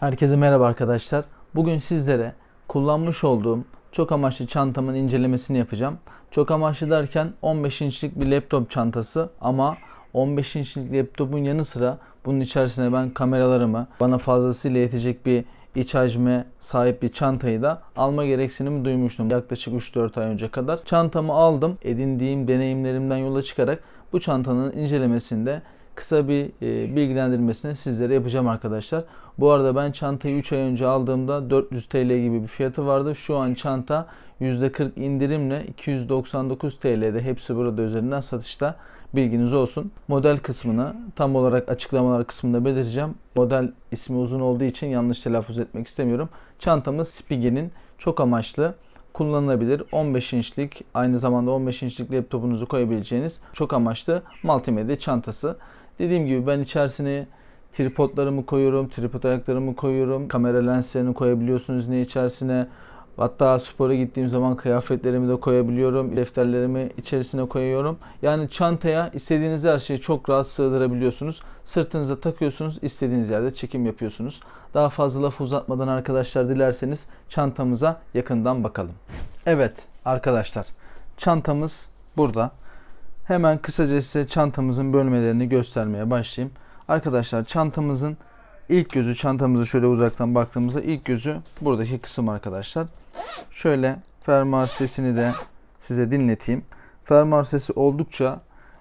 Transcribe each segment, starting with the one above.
Herkese merhaba arkadaşlar. Bugün sizlere kullanmış olduğum çok amaçlı çantamın incelemesini yapacağım. Çok amaçlı derken 15 inçlik bir laptop çantası ama 15 inçlik laptopun yanı sıra bunun içerisine ben kameralarımı bana fazlasıyla yetecek bir iç hacme sahip bir çantayı da alma gereksinimi duymuştum yaklaşık 3-4 ay önce kadar. Çantamı aldım. Edindiğim deneyimlerimden yola çıkarak bu çantanın incelemesinde kısa bir e, bilgilendirmesini sizlere yapacağım arkadaşlar. Bu arada ben çantayı 3 ay önce aldığımda 400 TL gibi bir fiyatı vardı. Şu an çanta %40 indirimle 299 TL'de hepsi burada üzerinden satışta. Bilginiz olsun. Model kısmını tam olarak açıklamalar kısmında belirteceğim. Model ismi uzun olduğu için yanlış telaffuz etmek istemiyorum. Çantamız Spige'nin çok amaçlı kullanılabilir 15 inçlik aynı zamanda 15 inçlik laptopunuzu koyabileceğiniz çok amaçlı multimedya çantası. Dediğim gibi ben içerisine tripodlarımı koyuyorum, tripod ayaklarımı koyuyorum, kamera lenslerini koyabiliyorsunuz ne içerisine. Hatta spora gittiğim zaman kıyafetlerimi de koyabiliyorum, defterlerimi içerisine koyuyorum. Yani çantaya istediğiniz her şeyi çok rahat sığdırabiliyorsunuz. Sırtınıza takıyorsunuz, istediğiniz yerde çekim yapıyorsunuz. Daha fazla laf uzatmadan arkadaşlar dilerseniz çantamıza yakından bakalım. Evet arkadaşlar çantamız burada. Hemen kısaca size çantamızın bölmelerini göstermeye başlayayım. Arkadaşlar çantamızın ilk gözü çantamızı şöyle uzaktan baktığımızda ilk gözü buradaki kısım arkadaşlar. Şöyle fermuar sesini de size dinleteyim. Fermuar sesi oldukça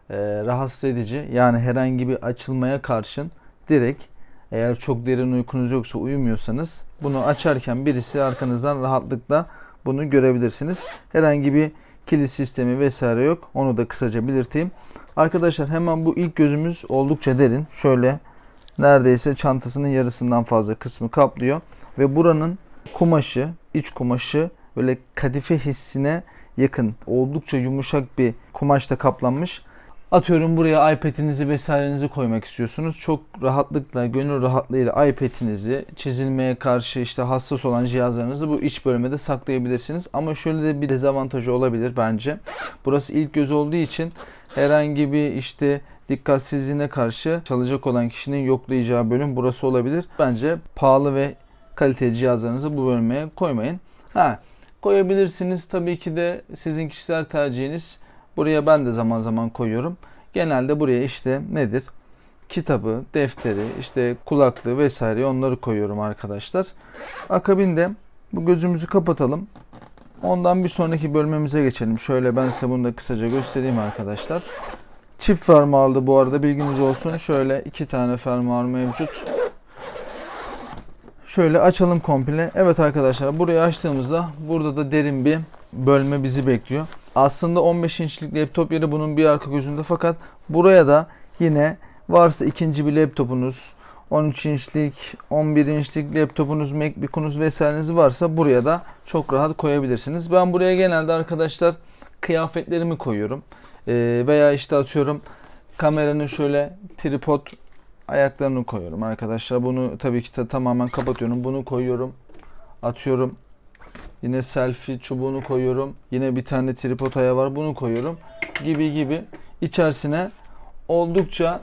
e, rahatsız edici. Yani herhangi bir açılmaya karşın direkt eğer çok derin uykunuz yoksa uyumuyorsanız bunu açarken birisi arkanızdan rahatlıkla bunu görebilirsiniz. Herhangi bir kilit sistemi vesaire yok. Onu da kısaca belirteyim. Arkadaşlar hemen bu ilk gözümüz oldukça derin. Şöyle neredeyse çantasının yarısından fazla kısmı kaplıyor. Ve buranın kumaşı, iç kumaşı böyle kadife hissine yakın. Oldukça yumuşak bir kumaşla kaplanmış. Atıyorum buraya iPad'inizi vesairenizi koymak istiyorsunuz. Çok rahatlıkla, gönül rahatlığıyla iPad'inizi çizilmeye karşı işte hassas olan cihazlarınızı bu iç bölmede saklayabilirsiniz. Ama şöyle de bir dezavantajı olabilir bence. Burası ilk göz olduğu için herhangi bir işte dikkatsizliğine karşı çalacak olan kişinin yoklayacağı bölüm burası olabilir. Bence pahalı ve kaliteli cihazlarınızı bu bölmeye koymayın. Ha, koyabilirsiniz tabii ki de sizin kişisel tercihiniz. Buraya ben de zaman zaman koyuyorum. Genelde buraya işte nedir? Kitabı, defteri, işte kulaklığı vesaire onları koyuyorum arkadaşlar. Akabinde bu gözümüzü kapatalım. Ondan bir sonraki bölmemize geçelim. Şöyle ben size bunu da kısaca göstereyim arkadaşlar. Çift fermuarlı bu arada bilginiz olsun. Şöyle iki tane fermuar mevcut. Şöyle açalım komple. Evet arkadaşlar burayı açtığımızda burada da derin bir bölme bizi bekliyor. Aslında 15 inçlik laptop yeri bunun bir arka gözünde fakat buraya da yine varsa ikinci bir laptopunuz 13 inçlik, 11 inçlik laptopunuz, Macbook'unuz vesaireniz varsa buraya da çok rahat koyabilirsiniz. Ben buraya genelde arkadaşlar kıyafetlerimi koyuyorum. Ee, veya işte atıyorum kameranın şöyle tripod ayaklarını koyuyorum arkadaşlar. Bunu tabii ki de tamamen kapatıyorum. Bunu koyuyorum. Atıyorum. Yine selfie çubuğunu koyuyorum. Yine bir tane tripod ayağı var. Bunu koyuyorum. Gibi gibi. İçerisine oldukça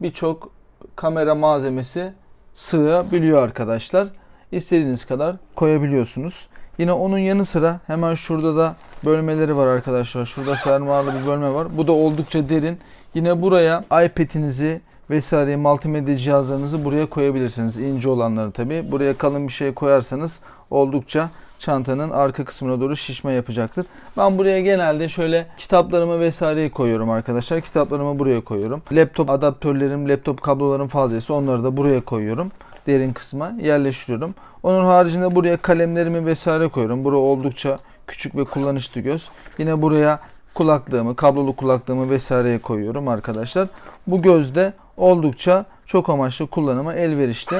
birçok kamera malzemesi sığabiliyor arkadaşlar. İstediğiniz kadar koyabiliyorsunuz. Yine onun yanı sıra hemen şurada da bölmeleri var arkadaşlar. Şurada fermuarlı bir bölme var. Bu da oldukça derin. Yine buraya iPad'inizi vesaire multimedya cihazlarınızı buraya koyabilirsiniz. İnce olanları tabi. Buraya kalın bir şey koyarsanız oldukça çantanın arka kısmına doğru şişme yapacaktır. Ben buraya genelde şöyle kitaplarımı vesaireyi koyuyorum arkadaşlar. Kitaplarımı buraya koyuyorum. Laptop adaptörlerim, laptop kablolarım fazlaysa onları da buraya koyuyorum. Derin kısma yerleştiriyorum. Onun haricinde buraya kalemlerimi vesaire koyuyorum. Bura oldukça küçük ve kullanışlı göz. Yine buraya kulaklığımı, kablolu kulaklığımı vesaireye koyuyorum arkadaşlar. Bu gözde oldukça çok amaçlı kullanıma elverişli.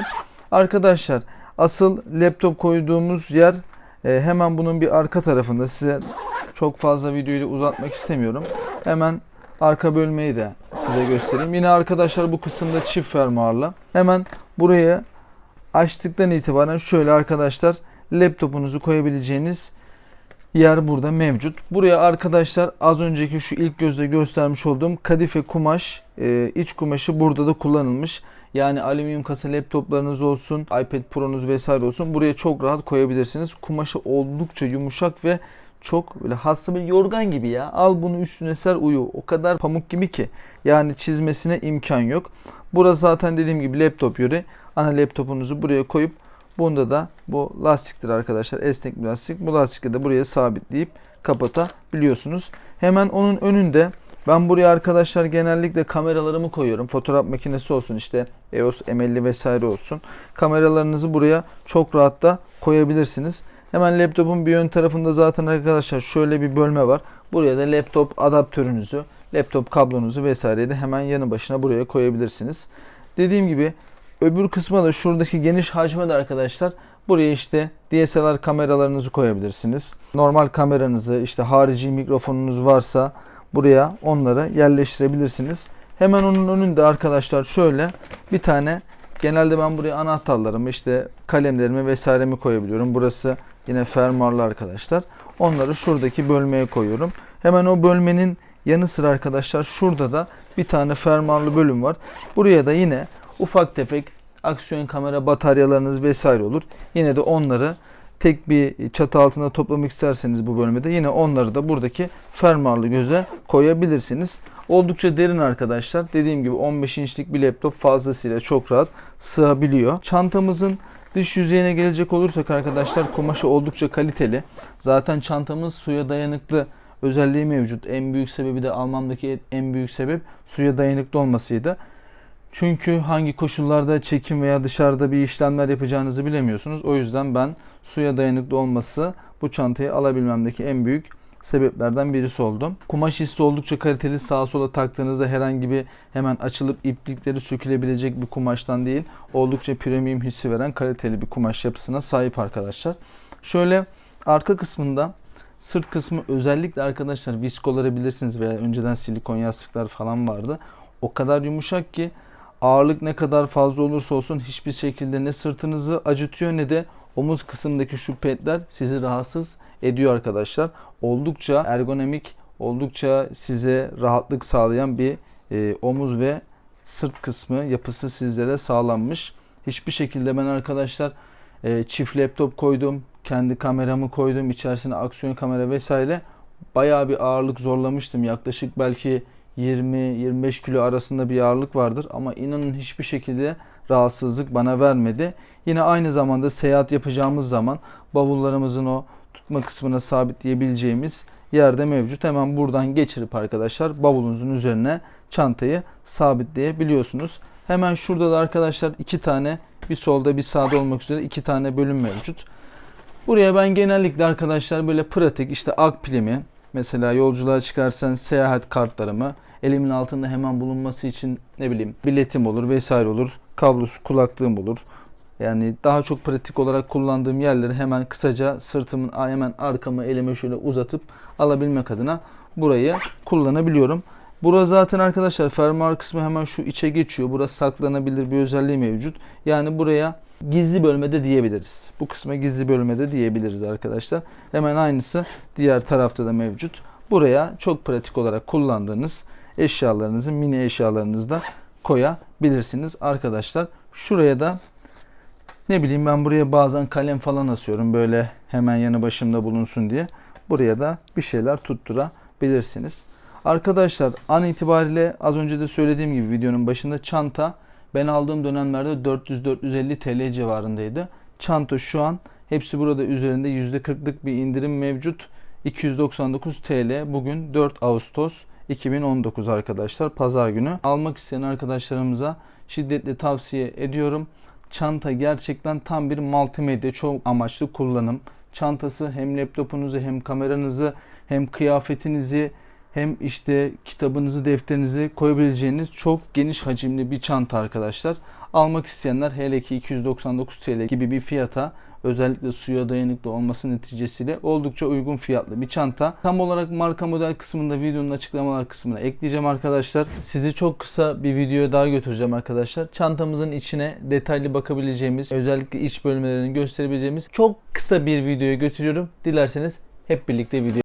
Arkadaşlar asıl laptop koyduğumuz yer e, hemen bunun bir arka tarafında size çok fazla videoyu uzatmak istemiyorum. Hemen arka bölmeyi de size göstereyim. Yine arkadaşlar bu kısımda çift fermuarlı. Hemen buraya açtıktan itibaren şöyle arkadaşlar laptopunuzu koyabileceğiniz yer burada mevcut. Buraya arkadaşlar az önceki şu ilk gözle göstermiş olduğum kadife kumaş, e, iç kumaşı burada da kullanılmış. Yani alüminyum kasa laptoplarınız olsun, iPad Pro'nuz vesaire olsun buraya çok rahat koyabilirsiniz. Kumaşı oldukça yumuşak ve çok böyle hasta bir yorgan gibi ya. Al bunu üstüne ser uyu. O kadar pamuk gibi ki. Yani çizmesine imkan yok. Burası zaten dediğim gibi laptop yeri. Ana laptopunuzu buraya koyup bunda da bu lastiktir arkadaşlar. Esnek bir lastik. Bu lastikle de buraya sabitleyip kapatabiliyorsunuz. Hemen onun önünde ben buraya arkadaşlar genellikle kameralarımı koyuyorum. Fotoğraf makinesi olsun işte EOS M50 vesaire olsun. Kameralarınızı buraya çok rahat da koyabilirsiniz. Hemen laptopun bir ön tarafında zaten arkadaşlar şöyle bir bölme var. Buraya da laptop adaptörünüzü, laptop kablonuzu vesaireyi de hemen yanı başına buraya koyabilirsiniz. Dediğim gibi öbür kısma da şuradaki geniş hacme de arkadaşlar buraya işte DSLR kameralarınızı koyabilirsiniz. Normal kameranızı işte harici mikrofonunuz varsa buraya onları yerleştirebilirsiniz. Hemen onun önünde arkadaşlar şöyle bir tane genelde ben buraya anahtarlarımı işte kalemlerimi vesairemi koyabiliyorum. Burası yine fermuarlı arkadaşlar. Onları şuradaki bölmeye koyuyorum. Hemen o bölmenin yanı sıra arkadaşlar şurada da bir tane fermuarlı bölüm var. Buraya da yine ufak tefek aksiyon kamera bataryalarınız vesaire olur. Yine de onları tek bir çatı altında toplamak isterseniz bu bölmede yine onları da buradaki fermuarlı göze koyabilirsiniz. Oldukça derin arkadaşlar. Dediğim gibi 15 inçlik bir laptop fazlasıyla çok rahat sığabiliyor. Çantamızın dış yüzeyine gelecek olursak arkadaşlar kumaşı oldukça kaliteli. Zaten çantamız suya dayanıklı özelliği mevcut. En büyük sebebi de almamdaki en büyük sebep suya dayanıklı olmasıydı. Çünkü hangi koşullarda çekim veya dışarıda bir işlemler yapacağınızı bilemiyorsunuz. O yüzden ben suya dayanıklı olması bu çantayı alabilmemdeki en büyük sebeplerden birisi oldu. Kumaş hissi oldukça kaliteli. Sağa sola taktığınızda herhangi bir hemen açılıp iplikleri sökülebilecek bir kumaştan değil. Oldukça premium hissi veren kaliteli bir kumaş yapısına sahip arkadaşlar. Şöyle arka kısmında sırt kısmı özellikle arkadaşlar viskoları bilirsiniz veya önceden silikon yastıklar falan vardı. O kadar yumuşak ki ağırlık ne kadar fazla olursa olsun hiçbir şekilde ne sırtınızı acıtıyor ne de omuz kısmındaki şu petler sizi rahatsız ediyor arkadaşlar. Oldukça ergonomik, oldukça size rahatlık sağlayan bir e, omuz ve sırt kısmı yapısı sizlere sağlanmış. Hiçbir şekilde ben arkadaşlar e, çift laptop koydum, kendi kameramı koydum, içerisine aksiyon kamera vesaire bayağı bir ağırlık zorlamıştım. Yaklaşık belki 20-25 kilo arasında bir ağırlık vardır ama inanın hiçbir şekilde rahatsızlık bana vermedi. Yine aynı zamanda seyahat yapacağımız zaman bavullarımızın o tutma kısmına sabitleyebileceğimiz yerde mevcut. Hemen buradan geçirip arkadaşlar bavulunuzun üzerine çantayı sabitleyebiliyorsunuz. Hemen şurada da arkadaşlar iki tane bir solda bir sağda olmak üzere iki tane bölüm mevcut. Buraya ben genellikle arkadaşlar böyle pratik işte akpilimi mesela yolculuğa çıkarsan seyahat kartlarımı elimin altında hemen bulunması için ne bileyim biletim olur vesaire olur. Kablosu kulaklığım olur. Yani daha çok pratik olarak kullandığım yerleri hemen kısaca sırtımın hemen arkamı elime şöyle uzatıp alabilmek adına burayı kullanabiliyorum. Burası zaten arkadaşlar fermuar kısmı hemen şu içe geçiyor. Burası saklanabilir bir özelliği mevcut. Yani buraya gizli bölmede diyebiliriz. Bu kısma gizli bölmede diyebiliriz arkadaşlar. Hemen aynısı diğer tarafta da mevcut. Buraya çok pratik olarak kullandığınız eşyalarınızı, mini eşyalarınızı da koyabilirsiniz arkadaşlar. Şuraya da ne bileyim ben buraya bazen kalem falan asıyorum böyle hemen yanı başımda bulunsun diye. Buraya da bir şeyler tutturabilirsiniz. Arkadaşlar an itibariyle az önce de söylediğim gibi videonun başında çanta ben aldığım dönemlerde 400-450 TL civarındaydı. Çanta şu an hepsi burada üzerinde %40'lık bir indirim mevcut. 299 TL bugün 4 Ağustos 2019 arkadaşlar pazar günü. Almak isteyen arkadaşlarımıza şiddetle tavsiye ediyorum. Çanta gerçekten tam bir multimedya çok amaçlı kullanım. Çantası hem laptopunuzu hem kameranızı hem kıyafetinizi hem işte kitabınızı, defterinizi koyabileceğiniz çok geniş hacimli bir çanta arkadaşlar. Almak isteyenler hele ki 299 TL gibi bir fiyata özellikle suya dayanıklı olması neticesiyle oldukça uygun fiyatlı bir çanta. Tam olarak marka model kısmında videonun açıklamalar kısmına ekleyeceğim arkadaşlar. Sizi çok kısa bir videoya daha götüreceğim arkadaşlar. Çantamızın içine detaylı bakabileceğimiz, özellikle iç bölmelerini gösterebileceğimiz çok kısa bir videoya götürüyorum. Dilerseniz Hep birlikte video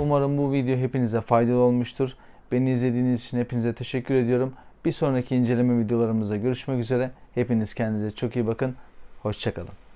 Umarım bu video hepinize faydalı olmuştur. Beni izlediğiniz için hepinize teşekkür ediyorum. Bir sonraki inceleme videolarımızda görüşmek üzere. Hepiniz kendinize çok iyi bakın. Hoşçakalın.